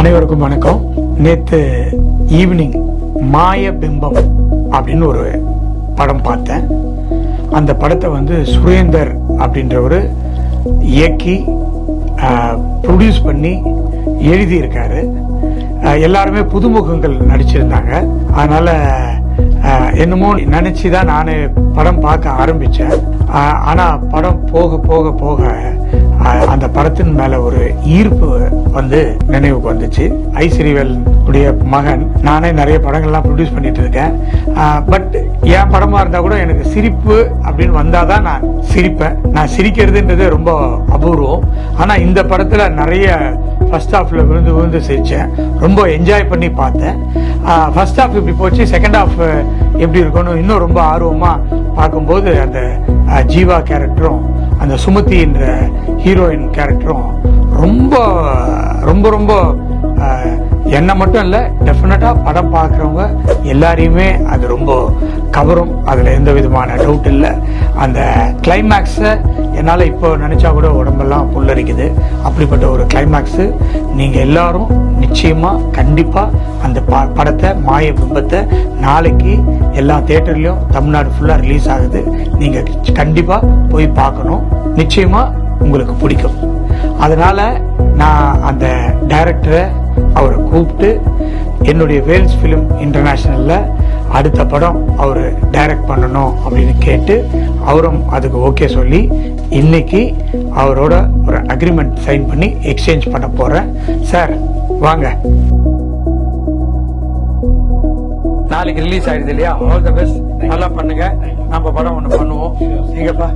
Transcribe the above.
அனைவருக்கும் வணக்கம். நேத்து ஈவினிங் மாய பிம்பம் அப்படின்னு ஒரு படம் பார்த்தேன். அந்த படத்தை வந்து சுரேந்தர் அப்படின்றவர் இயக்கி ப்ரொடியூஸ் பண்ணி எழுதியிருக்காரு. எல்லாருமே புதுமுகங்கள் நடிச்சிருந்தாங்க. அதனால என்னமோ நினச்சி தான் நான் படம் பார்க்க ஆரம்பித்தேன் ஆனால் படம் போக போக போக அந்த படத்தின் மேல ஒரு ஈர்ப்பு வந்து நினைவுக்கு வந்துச்சு. ஐஸ்ரீவல் உடைய மகன். நானே நிறைய படங்கள்லாம் ப்ரொடியூஸ் பண்ணிட்டு இருக்கேன் பட் என் படமா இருந்தா கூட எனக்கு சிரிப்பு அப்படின்னு வந்தாதான் நான் சிரிப்பேன். நான் சிரிக்கிறதுன்றது ரொம்ப அபூர்வம். ஆனா இந்த படத்துல நிறைய ஃபர்ஸ்ட் ஹாஃப்ல விழுந்து விழுந்து சிரிச்சேன். ரொம்ப என்ஜாய் பண்ணி பார்த்தேன். ஃபர்ஸ்ட் ஹாஃப் இப்படி போச்சு. செகண்ட் ஹாஃப் எப்படி இருக்கணும் இன்னும் ரொம்ப ஆர்வமா பார்க்கும்போது அந்த ஜீவா கேரக்டரும் அந்த சுமதின்ற ஹீரோயின் கேரக்டரும் ரொம்ப ரொம்ப ரொம்ப என்னை என்ன மட்டும் இல்லை டெஃபினட்டாக படம் பார்க்குறவங்க எல்லாரையுமே அது ரொம்ப கவரும். அதில் எந்த விதமான டவுட் இல்லை. அந்த கிளைமேக்ஸை என்னால் இப்போ நினச்சா கூட உடம்பெல்லாம் புல்லரிக்குது. அப்படிப்பட்ட ஒரு கிளைமேக்ஸு நீங்கள் எல்லாரும் நிச்சயமா கண்டிப்பா அந்த ப- படத்தை மாய பிம்பத்தை நாளைக்கு எல்லா தேட்டர்லேயும் தமிழ்நாடு ஃபுல்லா ரிலீஸ் ஆகுது. நீங்க கண்டிப்பா போய் பார்க்கணும். நிச்சயமா உங்களுக்கு பிடிக்கும். அதனால நான் அந்த டைரக்டரை அவரை கூப்பிட்டு என்னுடைய வேல்ஸ் ஃபிலிம் இன்டர்நேஷனலில் அடுத்த படம் அவர் டைரக்ட் பண்ணணும் அப்படின்னு கேட்டு அவரும் அதுக்கு ஓகே சொல்லி இன்னைக்கு அவரோட ஒரு அக்ரிமெண்ட் சைன் பண்ணி எக்ஸ்சேஞ்ச் பண்ண போகிறேன் சார் வாங்க. நாளைக்கு ரிலீஸ் ஆயிடுது இல்லையா? ஆல் த பெஸ்ட் நல்லா பண்ணுங்க. நம்ம படம் ஒன்று பண்ணுவோம். நீங்கப்பா.